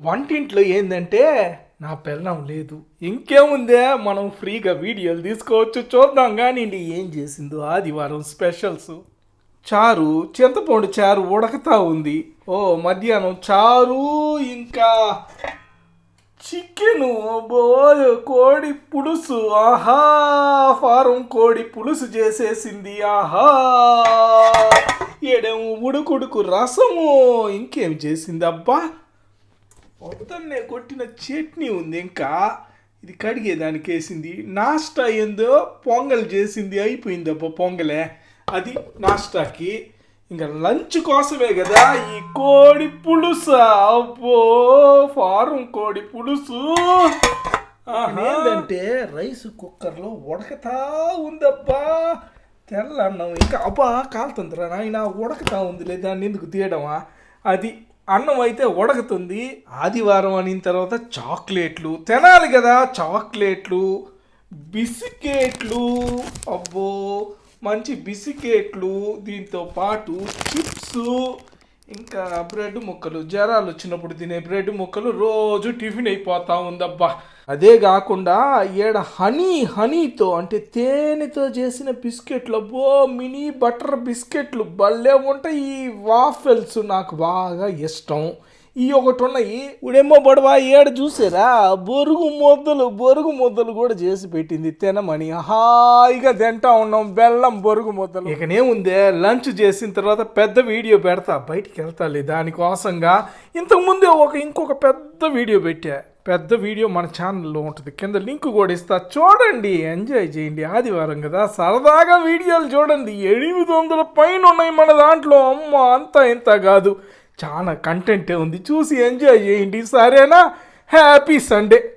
వంటింట్లో ఏంటంటే నా పెళ్ళం లేదు. ఇంకేముందే మనం ఫ్రీగా వీడియోలు తీసుకోవచ్చు. చూద్దాం కానీ ఏం చేసిందో ఆదివారం స్పెషల్స్. చారు చింతపండు చారు ఉడకతా ఉంది. ఓ మధ్యాహ్నం చారు ఇంకా చికెను బో కోడి పులుసు ఆహా ఫారం కోడి పులుసు చేసేసింది ఆహా. ఏడేమో ఉడుకుడుకు రసము ఇంకేం చేసింది అబ్బా పొద్దున్నే కొట్టిన చట్నీ ఉంది ఇంకా. ఇది కడిగేదానికి వేసింది. నాస్టా ఏందో పొంగల్ చేసింది అయిపోయింది అబ్బా పొంగలే. అది నాస్టాకి ఇంకా లంచ్ కోసమే కదా ఈ కోడి పులుసు. అబ్బో ఫారం కోడి పులుసు. ఏంటంటే రైస్ కుక్కర్లో ఉడకతా ఉందబ్బా. తెల్ల అన్నం. ఇంకా అబ్బా కాలుతుందిరా నాయన ఉడకతా ఉందిలే. దాన్ని ఎందుకు తీయడమా? అది అన్నం అయితే ఉడకుతుంది. ఆదివారం అయిన తర్వాత చాక్లెట్లు. తినాలి కదా చాక్లెట్లు. బిస్కెట్లు. అబ్బో! మంచి బిస్కెట్లు. దీంతో పాటు చిప్స్. ఇంకా బ్రెడ్ ముక్కలు జ్వరాలు వచ్చినప్పుడు తినే బ్రెడ్ ముక్కలు రోజు టిఫిన్ అయిపోతా ఉందబ్బా. అదే కాకుండా ఏడ హనీ హనీతో అంటే తేనెతో చేసిన బిస్కెట్లు అబ్బో మినీ బటర్ బిస్కెట్లు భలే ఉంటాయి. ఈ వాఫెల్స్ నాకు బాగా ఇష్టం. ఈ ఒకటి ఉన్నాయి. ఇప్పుడేమో బడవా ఏడు చూసారా బొరుగు ముద్దలు బొరుగు ముద్దలు కూడా చేసి పెట్టింది తినమని హాయిగా తింటా ఉన్నాం బెల్లం బొరుగు ముద్దలు ఇకనేముందే లంచ్ చేసిన తర్వాత పెద్ద వీడియో పెడతా బయటికి వెళ్తాలి దానికోసంగా. ఇంతకుముందే ఒక ఇంకొక పెద్ద వీడియో పెట్టా. పెద్ద వీడియో మన ఛానల్లో ఉంటుంది. కింద లింక్ కూడా ఇస్తా. చూడండి ఎంజాయ్ చేయండి. ఆదివారం కదా సరదాగా వీడియోలు చూడండి. ఎనిమిది వందల పైన ఉన్నాయి మన దాంట్లో. అమ్మ అంత ఇంత కాదు. చాలా కంటెంటే ఉంది. చూసి ఎంజాయ్ చేయండి. సరేనా? Happy Sunday